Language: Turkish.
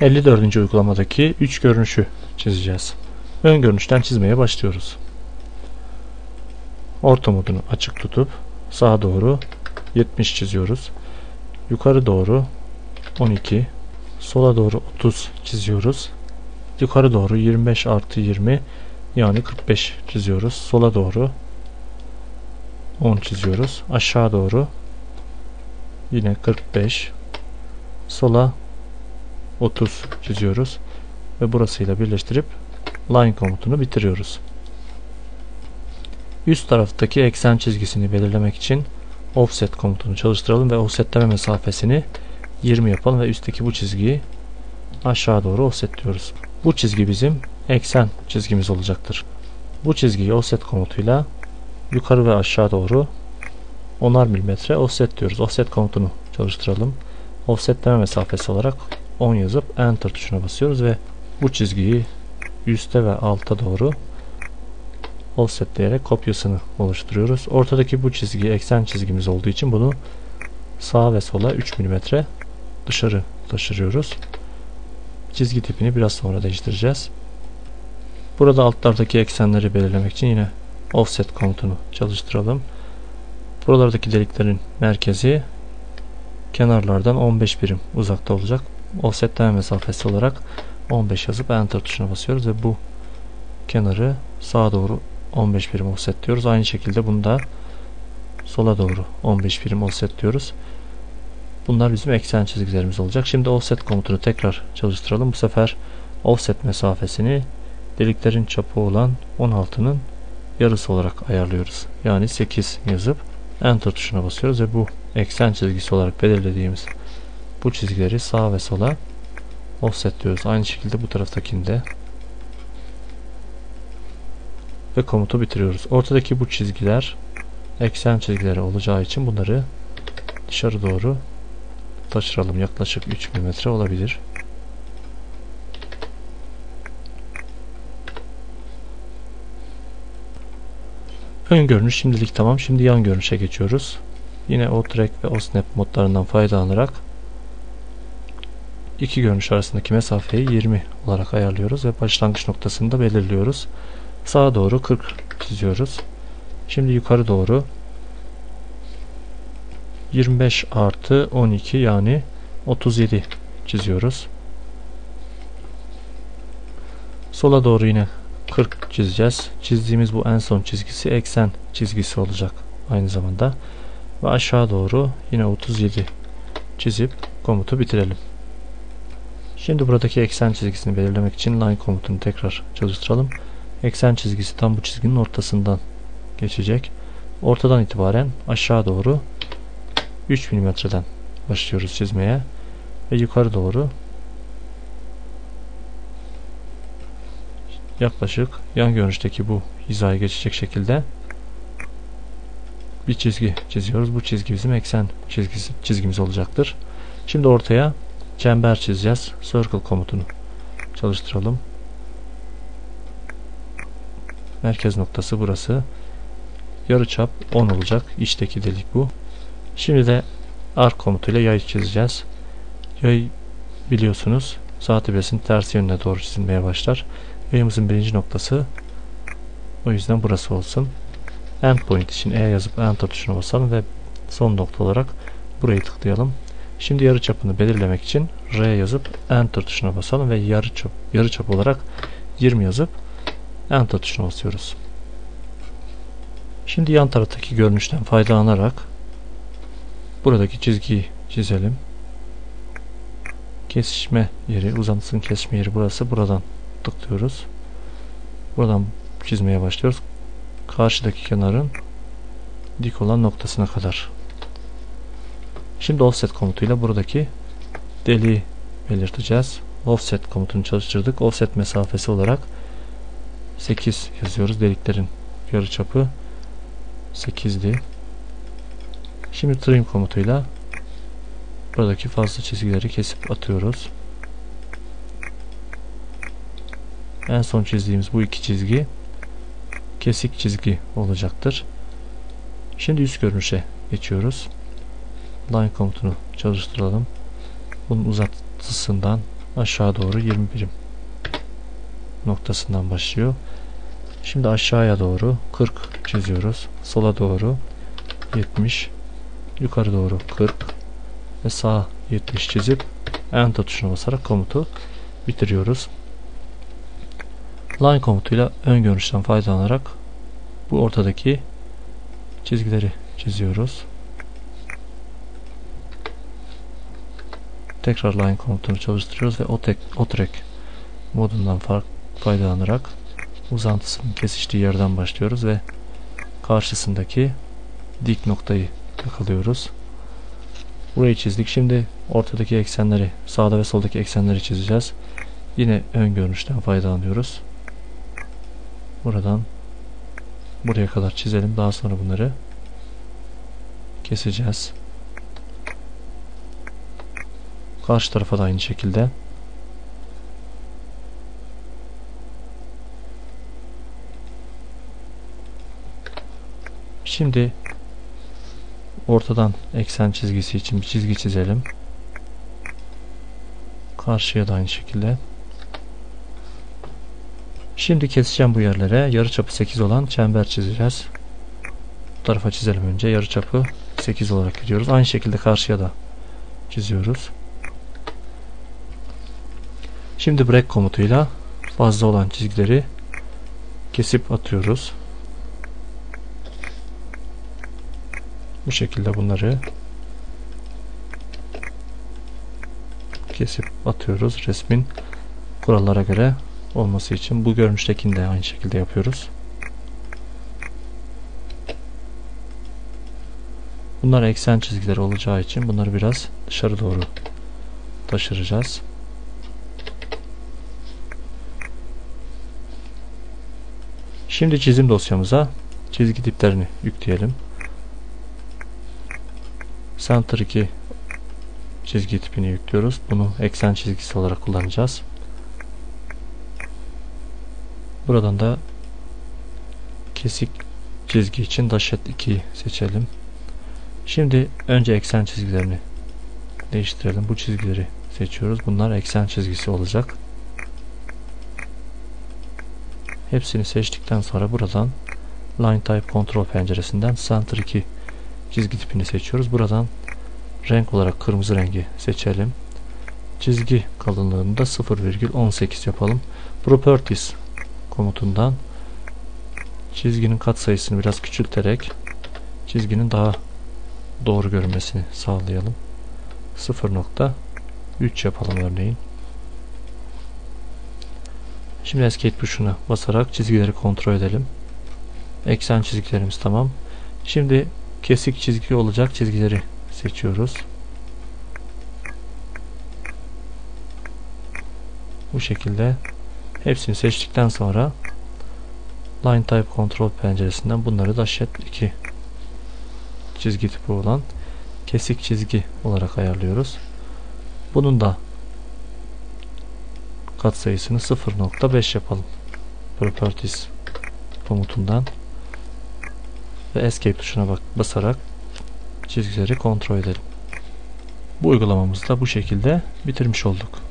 54. uygulamadaki 3 görünüşü çizeceğiz. Ön görünüşten çizmeye başlıyoruz. Orta modunu açık tutup sağa doğru 70 çiziyoruz. Yukarı doğru 12, sola doğru 30 çiziyoruz. Yukarı doğru 25 artı 20 yani 45 çiziyoruz. Sola doğru 10 çiziyoruz. Aşağı doğru yine 45 sola 30 çiziyoruz ve burasıyla birleştirip line komutunu bitiriyoruz. Üst taraftaki eksen çizgisini belirlemek için offset komutunu çalıştıralım ve offsetleme mesafesini 20 yapalım ve üstteki bu çizgiyi aşağı doğru offsetliyoruz. Bu çizgi bizim eksen çizgimiz olacaktır. Bu çizgiyi offset komutuyla yukarı ve aşağı doğru 10'ar milimetre offset diyoruz. Offset komutunu çalıştıralım. Offsetleme mesafesi olarak 10 yazıp enter tuşuna basıyoruz ve bu çizgiyi üste ve alta doğru offsetleyerek kopyasını oluşturuyoruz. Ortadaki bu çizgi eksen çizgimiz olduğu için bunu sağa ve sola 3 mm dışarı taşırıyoruz. Çizgi tipini biraz sonra değiştireceğiz. Burada altlardaki eksenleri belirlemek için yine offset komutunu çalıştıralım. Buralardaki deliklerin merkezi kenarlardan 15 birim uzakta olacak. Offsetleme mesafesi olarak 15 yazıp enter tuşuna basıyoruz ve bu kenarı sağa doğru 15 birim offset diyoruz. Aynı şekilde bunu da sola doğru 15 birim offset diyoruz. Bunlar bizim eksen çizgilerimiz olacak. Şimdi offset komutunu tekrar çalıştıralım. Bu sefer offset mesafesini deliklerin çapı olan 16'nın yarısı olarak ayarlıyoruz. Yani 8 yazıp enter tuşuna basıyoruz ve bu eksen çizgisi olarak belirlediğimiz bu çizgileri sağa ve sola offset diyoruz. Aynı şekilde bu taraftakinde ve komutu bitiriyoruz. Ortadaki bu çizgiler eksen çizgileri olacağı için bunları dışarı doğru taşıralım. Yaklaşık 3 mm olabilir. Ön görünüş şimdilik tamam. Şimdi yan görünüşe geçiyoruz. Yine o track ve o snap modlarından faydalanarak iki görünüş arasındaki mesafeyi 20 olarak ayarlıyoruz ve başlangıç noktasını da belirliyoruz. Sağa doğru 40 çiziyoruz. Şimdi yukarı doğru 25 artı 12 yani 37 çiziyoruz. Sola doğru yine 40 çizeceğiz. Çizdiğimiz bu en son çizgisi eksen çizgisi olacak aynı zamanda. Ve aşağı doğru yine 37 çizip komutu bitirelim. Şimdi buradaki eksen çizgisini belirlemek için line komutunu tekrar çalıştıralım. Eksen çizgisi tam bu çizginin ortasından geçecek. Ortadan itibaren aşağı doğru 3 mm'den başlıyoruz çizmeye ve yukarı doğru yaklaşık yan görünüşteki bu hizaya geçecek şekilde bir çizgi çiziyoruz. Bu çizgi bizim eksen çizgisi, çizgimiz olacaktır. Şimdi ortaya çember çizeceğiz. Circle komutunu çalıştıralım. Merkez noktası burası. Yarıçap 10 olacak. İçteki delik bu. Şimdi de arc komutuyla yay çizeceğiz. Yay biliyorsunuz saat ibresinin ters yönüne doğru çizilmeye başlar. Yayımızın birinci noktası o yüzden burası olsun. Endpoint için E yazıp Enter tuşuna basalım ve son nokta olarak burayı tıklayalım. Şimdi yarı çapını belirlemek için R yazıp Enter tuşuna basalım ve yarı çap, yarı çap olarak 20 yazıp Enter tuşuna basıyoruz. Şimdi yan taraftaki görünüşten faydalanarak buradaki çizgiyi çizelim. Kesişme yeri, uzantısının kesme yeri burası. Buradan tıklıyoruz. Buradan çizmeye başlıyoruz. Karşıdaki kenarın dik olan noktasına kadar. Şimdi offset komutuyla buradaki deliği belirteceğiz. Offset komutunu çalıştırdık. Offset mesafesi olarak 8 yazıyoruz. Deliklerin yarıçapı 8'di. Şimdi trim komutuyla buradaki fazla çizgileri kesip atıyoruz. En son çizdiğimiz bu iki çizgi kesik çizgi olacaktır. Şimdi üst görünüşe geçiyoruz. Line komutunu çalıştıralım. Bunun uzatısından aşağı doğru 20 birim noktasından başlıyor. Şimdi aşağıya doğru 40 çiziyoruz. Sola doğru 70 yukarı doğru 40 ve sağ 70 çizip Enter tuşuna basarak komutu bitiriyoruz. Line komutuyla ön görünüşten faydalanarak bu ortadaki çizgileri çiziyoruz. Tekrar line komutunu çalıştırıyoruz ve O-Track modundan faydalanarak uzantısının kesiştiği yerden başlıyoruz ve karşısındaki dik noktayı yakalıyoruz. Burayı çizdik. Şimdi ortadaki eksenleri, sağda ve soldaki eksenleri çizeceğiz. Yine ön görünüşten faydalanıyoruz. Buradan buraya kadar çizelim. Daha sonra bunları keseceğiz. Karşı tarafa da aynı şekilde. Şimdi ortadan eksen çizgisi için bir çizgi çizelim. Karşıya da aynı şekilde. Şimdi keseceğim bu yerlere yarıçapı 8 olan çember çizeceğiz. Bu tarafa çizelim önce. Yarıçapı 8 olarak gidiyoruz. Aynı şekilde karşıya da çiziyoruz. Şimdi break komutuyla fazla olan çizgileri kesip atıyoruz. Bu şekilde bunları kesip atıyoruz. Resmin kurallara göre olması için bu görünüştekini de aynı şekilde yapıyoruz. Bunlar eksen çizgileri olacağı için bunları biraz dışarı doğru taşıracağız. Şimdi çizim dosyamıza çizgi tiplerini yükleyelim. Center 2 çizgi tipini yüklüyoruz. Bunu eksen çizgisi olarak kullanacağız. Buradan da kesik çizgi için Dashet 2'yi seçelim. Şimdi önce eksen çizgilerini değiştirelim. Bu çizgileri seçiyoruz. Bunlar eksen çizgisi olacak. Hepsini seçtikten sonra buradan Line Type Control penceresinden Center 2 çizgi tipini seçiyoruz. Buradan renk olarak kırmızı rengi seçelim. Çizgi kalınlığını da 0,18 yapalım. Properties komutundan çizginin katsayısını biraz küçülterek çizginin daha doğru görünmesini sağlayalım. 0.3 yapalım örneğin. Şimdi Escape tuşuna basarak çizgileri kontrol edelim. Eksen çizgilerimiz tamam. Şimdi kesik çizgi olacak çizgileri seçiyoruz. Bu şekilde hepsini seçtikten sonra Line Type Control penceresinden bunları da Shed 2 çizgi tipi olan kesik çizgi olarak ayarlıyoruz. Bunun da katsayısını 0.5 yapalım. Properties komutundan ve Escape tuşuna bak basarak çizgileri kontrol edelim. Bu uygulamamızı da bu şekilde bitirmiş olduk.